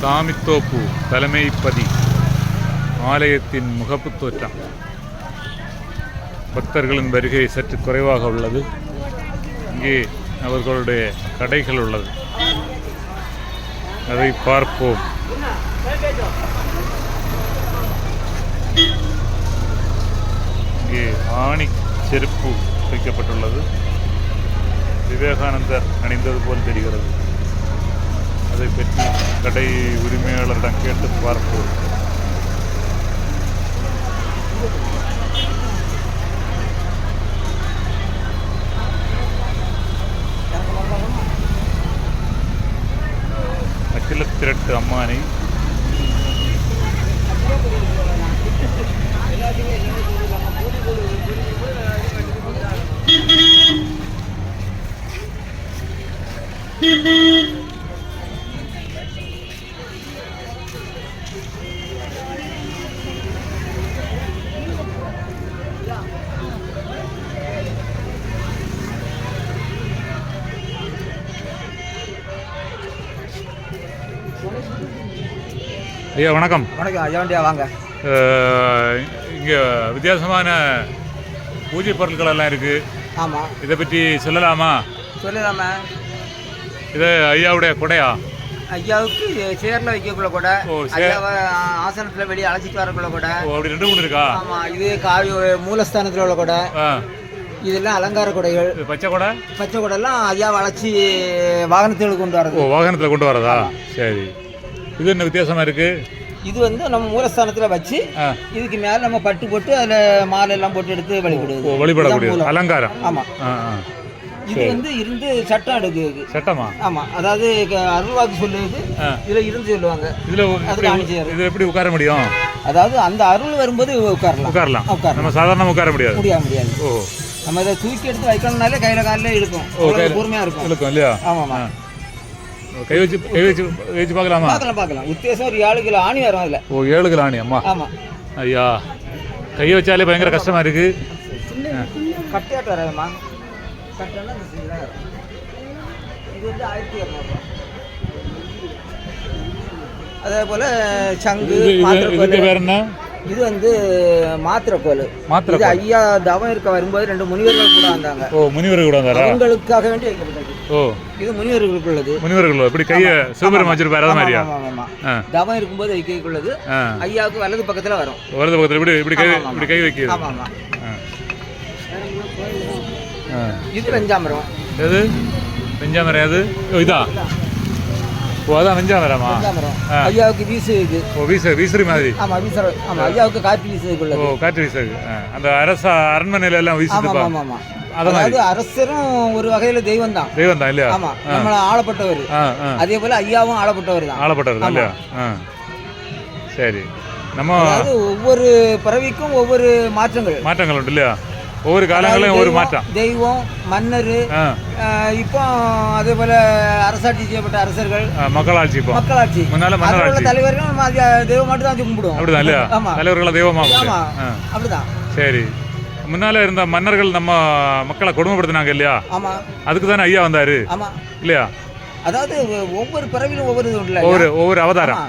சாமித்தோப்பு தலைமைப்பதி ஆலயத்தின் முகப்பு தோற்றம். பக்தர்களின் வருகை சற்று குறைவாக உள்ளது. இங்கே அவர்களுடைய கடைகள் உள்ளது. அதை பார்ப்போம். இங்கே ஆணி செருப்பு வைக்கப்பட்டுள்ளது. விவேகானந்தர் அணிந்தது போல் தெரிகிறது. அதை பற்றி கடை உரிமையாளரிடம் கேட்டு பார்ப்போம். அகிலத்திரட்டு அம்மானை. ஐயா வணக்கம். வணக்கம் ஐயாண்டியா வாங்க. இங்க வித்தியாசமான பூஜை பொருட்கள் எல்லாம் இருக்கு. ஆமாம் இதை பற்றி சொல்லலாமா? சொல்லலாமா. இது ஐயாவுடைய கொடையா? ஐயாவுக்கு சேர்ல வைக்கக்குள்ள கூட. ஐயாவை ஆசனத்தில் வெளியே அழைச்சிட்டு வரக்குள்ள கூட. ஓ அப்படி ரெண்டு மூணு இருக்கா? ஆமாம் இது காவி மூலஸ்தானத்தில் உள்ள கூட. இதெல்லாம் அலங்கார கொடைகள். பச்சை கொடை? பச்சை கொடைலாம் ஐயாவை அழைச்சி வாகனத்தில் கொண்டு ஓ வரது வாகனத்தில் கொண்டு வரதா? சரி. இது என்ன வித்தியாசமா இருக்கு? இது வந்து நம்ம மூலஸ்தானத்தில் வச்சு இதுக்கு மேலே நம்ம பட்டு போட்டு அதில் மாலை எல்லாம் போட்டு எடுத்து வழிபடுவது. வழிபடக்கூடிய இதுதான் மூலம். அலங்காரம். ஆமாம் இது வந்து இருந்து சட்டம் எடுக்குது சட்டமா? ஆமாம் அதாவது அருள்வாக்கு சொல்லுவது. இதில் இருந்து சொல்லுவாங்க. இதுல. இது எப்படி உட்கார முடியும்? அதாவது அந்த அருள் வரும்போது உட்காரலாம். உட்காரலாம். உட்காரலாம். நம்ம சாதாரண உட்கார முடியாது. முடியாது முடியாது. ஓ. நம்ம இதை தூக்கி எடுத்து வைக்கணும்னாலே கையில காலில் இருக்கும் பொறுமையா இருக்கும். இழுக்கும் இல்லையா? ஓ, கை வச்சு கை வச்சு வச்சு பார்க்கலாமா? பார்க்கலாம் பார்க்கலாம். உத்தேசம் ஒரு ஏழு கிலோ ஆணி வரும் அதில். ஓ ஏழு கிலோ ஆணி அம்மா? ஆமாம் ஐயா கையை வச்சாலே பயங்கர கஷ்டமா இருக்கு. கட்டையாட்டு வராதுமா கட்டெல்லாம் இந்த சிங்கிள் தான் வரும் இது வந்து ஆயிரத்தி இரநூறுவா அதே போல் சங்கு இதுக்கு வேற என்ன? இது வந்து மாத்திரை இது ஐயா தவம் இருக்க வரும்போது ரெண்டு முனிவர்கள் கூட வந்தாங்க. ஓ முனிவர்கள் கூட வந்தாரா? அவங்களுக்காக வேண்டி வைக்கப்பட்டது. ஓ. இது முனிவர்களுக்கு உள்ளது முனிவர்கள் எப்படி கையை சிவபெருமா வச்சிருப்பாரு அது மாதிரியா? தவம் இருக்கும்போது வைக்கக்குள்ளது. ஐயாவுக்கு வலது பக்கத்தில் வரும். வரது பக்கத்தில் இப்படி இப்படி கை ஆமா, ஆமா. இப்படி கை வைக்கிறது. ஆமாம் ஆமாம் ஆ. ஆ. இது வெஞ்சாமரம். எது? வெஞ்சாமரம் எது? இதா. ஓ அதான் வெஞ்சாமரம்? ஆ. ஐயாவுக்கு வீசு இது ஓ வீச வீசரி மாதிரி? ஆமாம் வீச ஆமாம் ஐயாவுக்கு காப்பி வீசு ஓ காற்று வீசது ஆ. அந்த அரச அரண்மனையில எல்லாம் ஆமாம் அது மாதிரி. அதாவது அரசரும் ஒரு வகையில் தெய்வம் தான் தெய்வம் தான் இல்லையா ஆமாம் நம்மளை ஆளப்பட்டவர். அதே போல் ஐயாவும் ஆளப்பட்டவர் தான். ஆளப்பட்டவர் தான் இல்லையா? சரி. நம்ம ஒவ்வொரு பிறவிக்கும் ஒவ்வொரு மாற்றங்கள். மாற்றங்கள் உண்டு இல்லையா? ஒவ்வொரு காலங்களிலும் ஒவ்வொரு மாற்றம். தெய்வம் மன்னர் இப்போ அதே போல அரசாட்சி செய்யப்பட்ட அரசர்கள் மக்களாட்சி இப்போ. மக்களாட்சி. முன்னால மன்னராட்சி தலைவர்கள் தெய்வம் மட்டும் தான் கும்பிடுவோம். அப்படிதான் இல்லையா. தலைவர்களை தெய்வமா அப்படிதான். சரி. முன்னால இருந்த மன்னர்கள் நம்ம மக்களை கொடுமைப்படுத்தினாங்க இல்லையா? ஆமா. அதுக்கு தானே ஐயா வந்தாரு. ஆமா. இல்லையா? அதாவது ஒவ்வொரு பிறவிலும் ஒவ்வொரு இது ஒவ்வொரு ஒவ்வொரு அவதாரம்.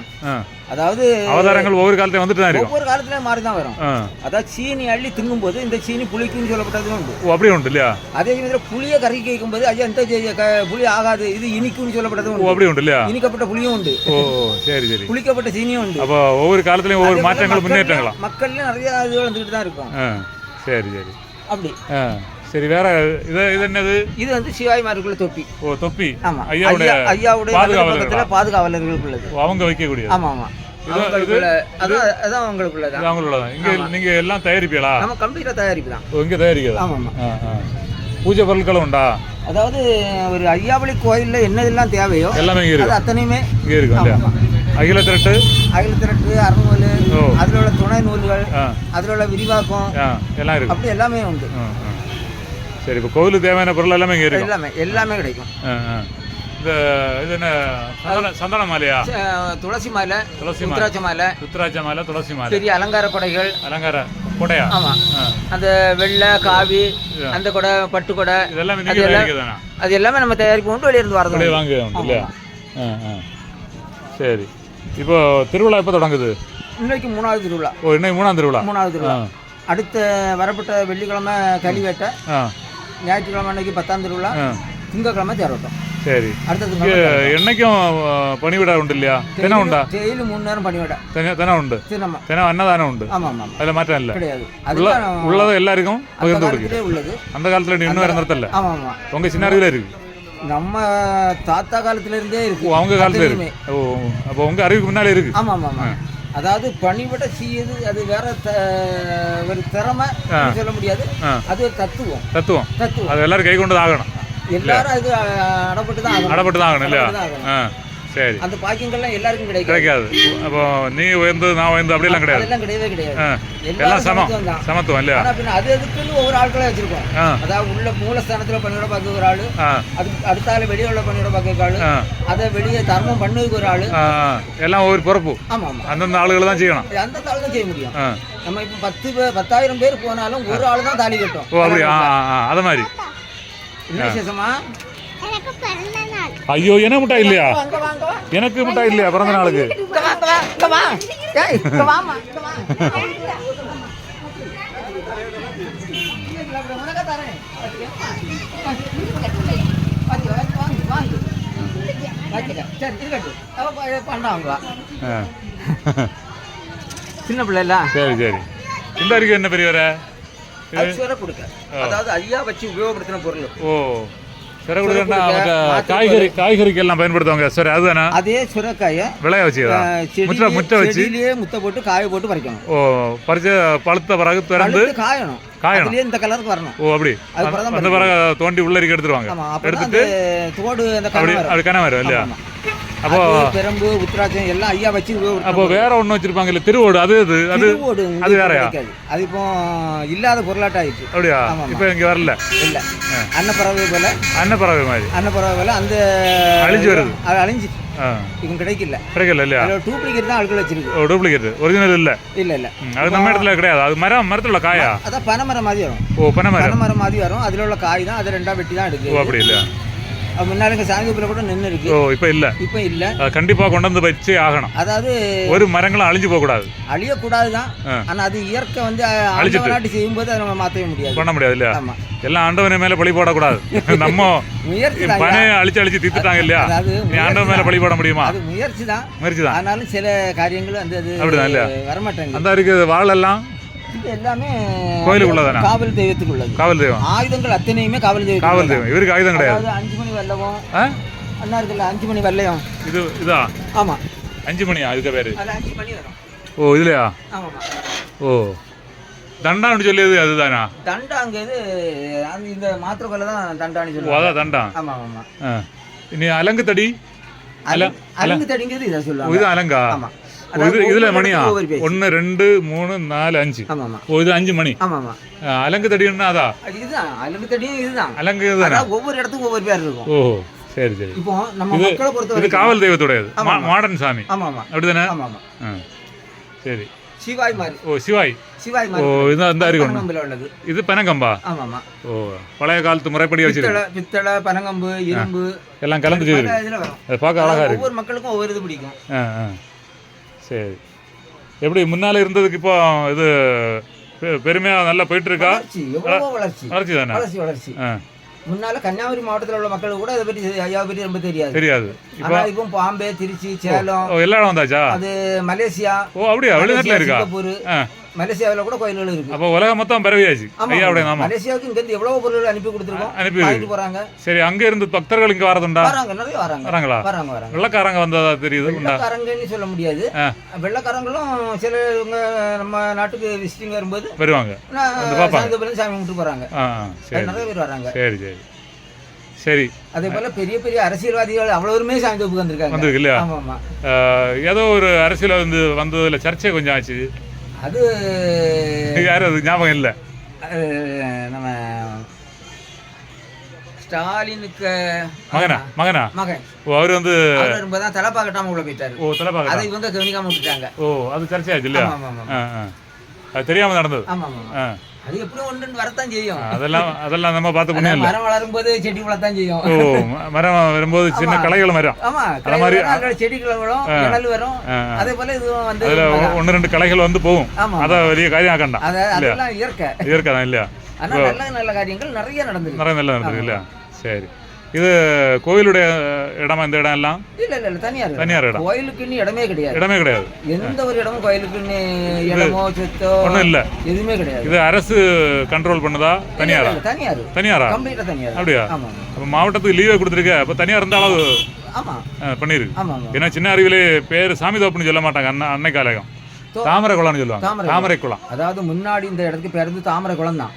அதாவது அவதாரங்கள் ஒவ்வொரு காலத்தையும் வந்துட்டு தான் ஒவ்வொரு காலத்துலயும் மாறி தான் வரும். அதாவது சீனி அள்ளி திங்கும்போது இந்த சீனி புளிக்குன்னு சொல்லப்பட்டது உண்டு. ஓ அப்படியே உண்டு இல்லையா? அதே சமயத்தில் புளியை கறக்கி வைக்கும்போது ஐயா இந்த ஜெ- க- புளி ஆகாது இது இனிக்குன்னு சொல்லப்பட்டது உண்டு. அப்படியே உண்டு இல்லையா? இனிக்கப்பட்ட புளியும் உண்டு. ஓ சரி சரி. புளிக்கப்பட்ட சீனியும் உண்டு. அப்போ ஒவ்வொரு காலத்துலயும் ஒவ்வொரு அதே மாற்றங்கள் முன்னேற்றங்களா? மக்கள்ல நிறைய இது வந்துகிட்டு தான் இருக்கும். சரி சரி. அப்படி. சரி வேற இது இது என்னது? இது வந்து சிவாய்மாருக்குள்ள தொப்பி. ஓ தொப்பி. ஆமா. ஐயாவுடைய ஐயா ஐயாவுடைய பாதுகாவலர்களா? பாதுகாவலர்களுக்கு உள்ளது அவங்க வைக்கக்கூடியது ஆமா ஆமா. அதான் அவங்களுக்குள்ளதான். அவங்களோட இங்க நீங்க எல்லாம் தயாரிப்பீங்களா? நம்ம கம்ப்யூட்டர் தயாரிப்பு தான் இங்க தயாரிக்கிறதா? ஆமா. பூஜை பொருட்களும் உண்டா? அதாவது ஒரு ஐயாவளி கோயில்ல என்னதெல்லாம் தேவையோ எல்லாமே இங்க இருக்கு அத்தனையுமே இங்க இருக்கும். அகில திரட்டு? அகில திரட்டு அறநூல். அதுல உள்ள துணை நூல்கள் அதுல உள்ள விரிவாக்கம் எல்லாம் இருக்கு அப்படி எல்லாமே உண்டு. சரி இப்போ கோவிலுக்கு தேவையான பொருள் எல்லாமே இங்க இருக்கும். எல்லாமே எல்லாமே கிடைக்கும். இந்த இது என்ன சந்தன சந்தன மாலையா? துளசி மாலை துளசி மாலை. ருத்ராட்ச மாலை. ருத்ராட்ச மாலை துளசி மாலை. பெரிய அலங்கார கொடைகள். அலங்கார கொடையா? ஆமா. அந்த வெள்ளை காவி. அந்த கொடை பட்டு கொடை. இதெல்லாம் அது எல்லாம் நம்ம தயாரிப்பு கொண்டு வெளியிருந்து வரது அப்படியே உண்டு. வாங்க இல்லையா? சரி. இப்போ திருவிழா எப்போ தொடங்குது? இன்னைக்கு மூணாவது திருவிழா. ஓ இன்னைக்கு மூணாம் திருவிழா. மூணாவது திருவிழா. அடுத்த வரப்பட்ட வெள்ளிக்கிழமை களிவேட்டை ஆ. ஞாயிற்றுக்கிழமை அன்னைக்கு பத்தாம் திருவிழா திங்கக்கிழமை தேரோட்டம். சரி. அடுத்தது என்னைக்கும் பணிவிட உண்டு இல்லையா? தினம் உண்டா? டெய்லி மூணு நேரம் பணிவிட. தினம் உண்டு. தினம் அன்னதானம் உண்டு. ஆமா ஆமா அதுல மாற்றம் இல்ல. கிடையாது. உள்ளது எல்லாருக்கும் பகிர்ந்து கொடுக்குது உள்ளது. அந்த காலத்துல இன்னும் வேற நிறுத்தல ஆமா ஆமா உங்க சின்ன அறிவுல இருக்கு. நம்ம தாத்தா காலத்துல இருந்தே இருக்கு. அவங்க காலத்துல இருக்கு. ஓ அப்போ உங்க அறிவுக்கு முன்னாலே இருக்கு. ஆமா ஆமா ஆமா அதாவது பணிவிட செய்யுது அது வேற ஒரு திறமை சொல்ல முடியாது. அது ஒரு தத்துவம். தத்துவம். தத்துவம். அது எல்லாரும் கை கொண்டு ஆகணும். எல்லாரும் அது அடப்பட்டு தான் ஆகணும் அடப்பட்டு தான் ஆகணும். இல்லையா சரி. அந்த பாக்கியங்கள்லாம் எல்லாருக்கும் கிடைக்கும் கிடைக்காது. அப்போ நீ உயர்ந்து நான் உயர்ந்து அப்படிலாம் கிடையாது. அதெல்லாம் கிடையவே கிடையாது. எல்லாம் சமம். சமத்துவம் இல்லையா? பின்ன அது அதுக்குன்னு ஒவ்வொரு ஆட்களை வச்சிருக்கோம். அதாவது உள்ள மூலஸ்தானத்துல பணியோட பார்க்க ஒரு ஆளு. ஆ. அதுக்கு அடுத்தால வெளியே உள்ள பணியோட பார்க்க ஆளு. அதை வெளியே தர்மம் பண்ணதுக்கு ஒரு ஆளு. எல்லாம் ஒவ்வொரு பொறுப்பு. ஆமா அந்தந்த ஆளுகளை தான் செய்யணும். இது அந்த தாள் தான் செய்ய முடியும். நம்ம இப்ப பத்து பேர் பத்தாயிரம் பேர் போனாலும் ஒரு ஆள் தான் தாலி கட்டும். ஓ அப்படி ஆ ஆ ஆ. அது மாதிரி. விசேஷமா? ஐயோ எனக்கு முட்டாய் இல்லையா. எனக்கு முட்டாய் இல்லையா பிறந்த நாளுக்கு. சின்ன பிள்ளை இல்ல சரி சரி. இந்த அறிக்கை என்ன பெரியவர? அது சுர கொடுக்க. அதாவது ஐயா வச்சு உபயோகப்படுத்தின பொருள். ஓ. சிற கொடுக்கணும்னா கொடுக்க, அவங்க மாத்து காய்கறி காய்கறிக்கு எல்லாம் பயன்படுத்துவாங்க? சரி அதுதானே? அதே சுரக்காய விளைய வச்சுதா? முற்ற முற்ற வச்சு? செடியிலேயே முட்டை போட்டு காய போட்டு பறிக்கணும். ஓ பறிச்ச பழுத்த பிறகு திறந்து காயணும். காயணும். இந்த கலருக்கு வரணும். ஓ அப்படி. அந்த பிறகு தோண்டி உள்ள இருக்க எடுத்துருவாங்க எடுத்துட்டு தோடு அந்த அப்படி அப்படி கன வரும் இல்லையா. அப்போ பெரம்பு உத்திராட்சம் எல்லாம் ஐயா வச்சு. அப்போ வேற ஒண்ணு வச்சிருப்பாங்க இல்ல திருவோடு அது அது அது அது வேறயா? அது இப்போ இல்லாத பொருளாட்டம் ஆயிடுச்சு அப்படியா. இப்போ இங்க வரல. இல்ல. அன்னப்பறவை போல. அன்னப்பறவை மாதிரி. அன்னப்பறவை போல அந்த அழிஞ்சு வருது. அது அழிஞ்சு. இவங்க கிடைக்கல. கிடைக்கல இல்லையா? டூப்ளிகேட் தான் ஆட்கள் வச்சிருக்கு. ஓ டூப்ளிகேட் ஒரிஜினல் இல்ல. இல்ல இல்ல. அது நம்ம இடத்துல கிடையாது. அது மரம் மரத்துல உள்ள காயா? அதான் பனைமரம் மாதிரி வரும். ஓ பனை மரம் பனைமரம் மாதிரி வரும். அதுல உள்ள காய் தான் அதை ரெண்டா வெட்டி தான் ஓ எடுக்கு அப்படி இல்லையா? முன்னாடி சாயந்தரத்துல கூட நின்று இருக்கு. ஓ இப்போ இல்ல. இப்போ இல்ல. அது கண்டிப்பா கொண்டு வந்து வச்சே ஆகணும். அதாவது ஒரு மரங்களும் அழிஞ்சு போக கூடாது அழியக்கூடாது தான் ஆ. ஆனா அது இயற்கை வந்து அழிச்சிட்டு. ஆண்டவனாட்டி செய்யும்போது அதை நம்ம மாற்றவே முடியாது. பண்ண முடியாது இல்லையா? ஆமா. எல்லாம் ஆண்டவன் மேல பழி போடக்கூடாது. நம்ம முயற்சி பனையை அழிச்சு அழிச்சு தீத்துட்டாங்க இல்லையா? அதாவது நீ ஆண்டவன் மேல பழி போட முடியுமா? அது முயற்சி தான். முயற்சி தான். ஆனாலும் சில காரியங்கள் வந்து அது அப்படிதான் இல்லையா? வரமாட்டேங்குது. அந்த இருக்கு வாழெல்லாம் எல்லாமே கோயிலுக்கு உள்ளதானா? காவல் தெய்வத்துக்கு உள்ளது. காவல் தெய்வம். ஆயுதங்கள் அத்தனையுமே காவல் தெய்வத்துக்கு காவல். தெய்வம். இவருக்கு ஆயுதம் கிடையாது. அஞ்சு மணி வெள்ளவும்? அண்ணா இருக்குல்ல அஞ்சு மணி வெள்ளையும். இது இதா? ஆமா. அஞ்சு மணியா? இதுக்கு பேரு? அஞ்சு மணி வரும். ஓ இதுலயா? ஓ. தண்டான்னு சொல்லியது அதுதானா? தண்டாங்கிறது இந்த மாத்திரை கொலை தான் தண்டான்னு ஓ சொல்லுவாங்க. அதான் தண்டான் ஆமா ஆமா. இனி அலங்கு தடி? அல- அலங்கு தடிங்கிறது இதை சொல்லுவாங்க. இது அலங்கா? ஆமா. இதுல மணியா. ஒன்னு ரெண்டு மூணு நாலு அஞ்சு. ஓ இது அஞ்சு மணி. அலங்கு தடின்னா அதா? இதுதான். அலங்கு தடியும் இதுதான். அலங்கு இதுதானா? ஒவ்வொரு இடத்துக்கும் ஒவ்வொரு பேர் இருக்கும். ஓ சரி சரி. இப்போ நம்ம மக்களை பொறுத்த இது காவல் தெய்வத்துடையது. மாடர்ன் சாமி. ஆமா ஆமா அப்படிதானே? ஆமா ஆமா. சரி. சிவாய் மாதிரி. ஓ சிவாய். சிவாய் ஓ மாதிரி இது அந்த பனங்கம்பில் உள்ளது. இது பனங்கம்பா? ஆமா ஆமா ஓ பழைய காலத்து முறைப்படி வச்சிருக்கு. பித்தளை பனங்கம்பு இரும்பு. எல்லாம் கலந்து வரும். அது பார்க்க அழகா இருக்கு. ஒவ்வொரு மக்களுக்கும் ஒவ்வொரு இது பிடிக்கும். ஆ ஆ. சரி. எப்படி முன்னால இருந்ததுக்கு இப்போ இது பெ- பெருமையா நல்லா போயிட்டு இருக்கா வளர்ச்சி எவ்வளவோ வளர்ச்சி. வளர்ச்சி தானே? வளர்ச்சி வளர்ச்சி. ஆ. முன்னால கன்னியாகுமரி மாவட்டத்தில் உள்ள மக்களுக்கு கூட அதை பற்றி ஐயாவை பற்றி ரொம்ப தெரியாது. தெரியாது. இப்போ ஆனா இப்போ பாம்பே திருச்சி சேலம் எல்லா இடம் வந்தாச்சா? அது மலேசியா ஓ அப்படியா? வெளிநாட்டுல இருக்கா? சிங்கப்பூர் மலேசியாவில் கூட கோயில்கள் இருக்கு. அப்போ உலகம் மொத்தம் பரவியாச்சு. ஐயாவுடைய. நாமம் மலேசியாவுக்கு இங்க இருந்து எவ்வளவு பொருள் அனுப்பி கொடுத்துருக்கோம். அனுப்பி போறாங்க. சரி அங்க இருந்து பக்தர்கள் இங்க வரதுண்டா வராங்க நிறைய வராங்க. வராங்களா? வராங்க வராங்க. வெள்ளக்காரங்க வந்ததா தெரியுது வெள்ளக்காரங்கன்னு சொல்ல முடியாது. வெள்ளக்காரங்களும் சிலவங்க நம்ம நாட்டுக்கு விசிட்டிங் வரும்போது வருவாங்க. சாமி கும்பிட்டு போறாங்க. நிறைய பேர் வராங்க. சரி சரி. சரி. அதே போல பெரிய பெரிய அரசியல்வாதிகள் அவ்வளவுமே சாமி வந்திருக்காங்க. வந்திருக்கு இல்லையா? ஆமா ஆமா. ஏதோ ஒரு அரசியல் வந்து வந்ததுல சர்ச்சை கொஞ்சம் ஆச்சு. அது யாரும் அது? ஞாபகம் இல்லை. நம்ம ஸ்டாலினுக்கு மகனா? மகனா? மகன்? ஓ அவர் வந்து வரும்போது தலைப்பா கட்டாம உள்ள போயிட்டாரு. ஓ தலைப்பாக அதை இவங்க கவனிக்காம விட்டுட்டாங்க. ஓ அது சர்ச்சை ஆச்சு இல்லையா அது தெரியாம நடந்தது? ஆமா ஆமா அது எப்படியும் ஒன்று வரத்தான் செய்யும். அதெல்லாம் அதெல்லாம் நம்ம பார்த்து இல்லை. மரம் வளரும் போது செடி வளர்த்தான் செய்யும். ஓ மரம் வரும்போது சின்ன. களைகள் மரம். ஆமா அது மாதிரி- கிளை வரும், செடிகள் வரும் நிழல் வரும். அதே போல இதுவும் வந்து அதுல ஒ- ஒண்ணு ரெண்டு களைகள் வந்து போகும். ஆமா அதை வெளிய காரியம் ஆக்கண்டா அத அதெல்லாம் இயற்கை. இயற்கை தான் இல்லையா? ஆனா நல்ல நல்ல காரியங்கள் நிறைய நடந்திருக்கு. நிறைய நல்லா இருந்தது இல்லையா? சரி. இது கோயிலுடைய இடமா இந்த இடம் எல்லாம்? இல்ல இல்ல இல்ல தனியார் இடம். தனியார் இடம். கோயிலுக்குன்னு இடமே கிடையாது. இடமே கிடையாது. எந்த ஒரு இடமும் கோயிலுக்குன்னு இடமோ சொத்தோ ஒண்ணும் இல்ல. எதுவுமே கிடையாது. இது அரசு கண்ட்ரோல் பண்ணுதா? தனியாரா? தனியார். தனியாரா? கம்ப்ளீட்டா தனியார். அப்படியா? அப்ப மாவட்டத்துக்கு லீவே கொடுத்துருக்க. அப்ப தனியார் இருந்தாலும் அது ஆமா. பண்ணிருக்கு ஏன்னா சின்ன அறிவிலே பேர் சாமி தோப்புன்னு சொல்ல மாட்டாங்க. அண்ணா அன்னை காலகம். தாமரை குளம்னு சொல்லுவாங்க. தாமரை குளம். அதாவது முன்னாடி இந்த இடத்துக்கு பேர் வந்து தாமரை குளம் தான்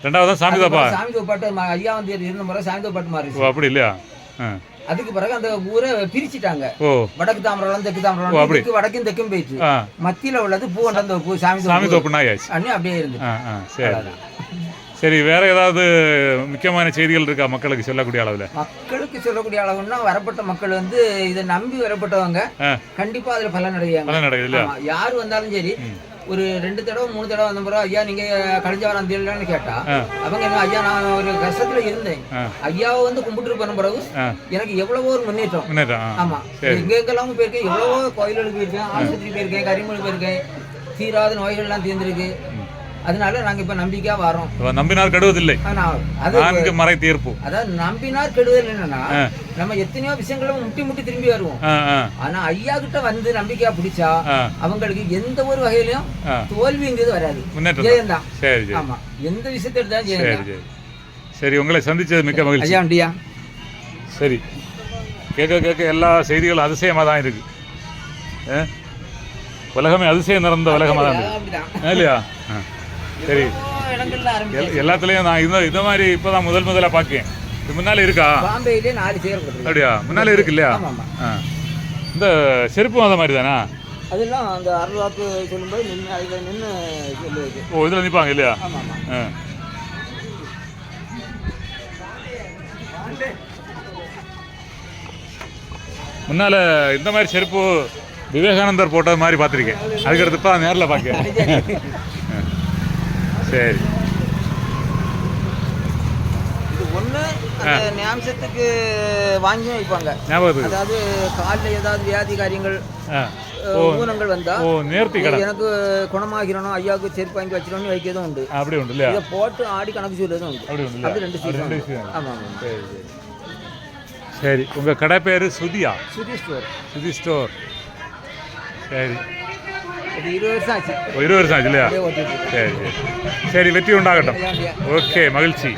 ரெண்டாவது சாமி தோப்பா? சாமி தோப்பாட்டு ஐயா வந்து இருந்த முறை சாமி தோப்பாட்டு ஓ மாறிச்சு அப்படி இல்லையா? அதுக்கு பிறகு அந்த ஊரை பிரிச்சுட்டாங்க. ஓ. வடக்கு தாமரம் தெற்கு ஓ, தாமரம் அப்படி. வடக்கும் தெற்கும் போயிடுச்சு ஆ. மத்தியில உள்ளது பூ கொண்டாந்த பூ சாமி சாமி தோப்பு தோப்புன்னா ஆயாச்சு. அண்ணி அப்படியே இருந்து சரி. வேற ஏதாவது முக்கியமான செய்திகள் இருக்கா மக்களுக்கு சொல்லக்கூடிய அளவில்? மக்களுக்கு சொல்லக்கூடிய அளவுன்னா வரப்பட்ட மக்கள் வந்து இதை நம்பி வரப்பட்டவங்க. கண்டிப்பா அதுல பலன் அடையாங்க பலன் யார் வந்தாலும் சரி ஒரு ரெண்டு தடவை மூணு தடவை வந்த பிறகு ஐயா நீங்க கழிஞ்ச வாரம் தெரியலன்னு கேட்டா. அவங்க என்ன ஐயா நான் ஒரு கஷ்டத்துல இருந்தேன். ஐயாவை வந்து கும்பிட்டு போன பிறகு எனக்கு எவ்வளவோ ஒரு முன்னேற்றம். ஆமா. எங்க எங்கெல்லாம் போயிருக்கேன் எவ்வளவோ கோயில்களுக்கு போயிருக்கேன் ஆஸ்பத்திரி போயிருக்கேன் கரிமொழி போயிருக்கேன் தீராத நோய்கள்லாம் தீர்ந்திருக்கு அதனால நாங்க இப்ப நம்பிக்கையா வரோம். நம்பினார் கெடுவதில்லை. நான்கு மறை தீர்ப்பு. அதாவது நம்பினார் கெடுதல் என்னன்னா. நம்ம எத்தனையோ விஷயங்களை முட்டி முட்டி திரும்பி வருவோம். ஆனா ஐயா கிட்ட வந்து நம்பிக்கையா பிடிச்சா அவங்களுக்கு எந்த ஒரு வகையிலும் தோல்விங்கிறது வராது. தான். ஜெயந்தான் சரி ஆமா. எந்த விஷயத்தை எடுத்தாலும் சரி சரி. உங்களை சந்திச்சது மிக்க மகிழ்ச்சி. ஐயா சரி. கேட்க கேட்க எல்லா செய்திகளும் அதிசயமாக தான் இருக்கு? உலகமே அதிசயம் நிறைந்த உலகமாக தான் இருக்கு. இல்லையா. சரி. எல்லாத்துலயும் நான் இந்த இந்த மாதிரி இப்போதான் முதல் முதல்ல பார்க்கேன் இது முன்னால இருக்கா? நாலு சேர் அப்படியா? முன்னால இருக்கு இல்லையா. இந்த செருப்பும் அந்த மாதிரி தானா? அதெல்லாம் அந்த அருள்வாக்கு சொல்லும்போது நின்று அதில் நின்று சொல்லுவது ஓ இதில் நிற்பாங்க இல்லையா? ஆமா ஆமா. ஆ. முன்னால இந்த மாதிரி செருப்பு விவேகானந்தர் போட்டது மாதிரி பார்த்துருக்கேன். அதுக்கடுத்து இப்போ நேரில் பார்க்க சரி. இது அந்த நியாம்சத்துக்கு வாங்கியும் வைப்பாங்க. அதாவது காலில் ஏதாவது வியாதி காரியங்கள் ஊனங்கள் வந்தா எனக்கு குணமாகிறணும் ஐயாவுக்கு செருப்பு வாங்கி வச்சிடணும்னு வைக்கிறதும் உண்டு. அப்படி உண்டு இல்லையா? இதை போட்டு ஆடி கணக்கு சொல்றதும் உண்டு. அப்படி ரெண்டு சீசன். விஷயம். ஆமா ஆமா சரி உங்கள் கடை பேர் சுதியா? சுதி ஸ்டோர். சுதி ஸ்டோர். சரி. இருபது வருஷம் ஆச்சு இருபது வருஷம் ஆச்சு இல்லையா சரி சரி சரி வெற்றி உண்டாகட்டும். ஓகே மகிழ்ச்சி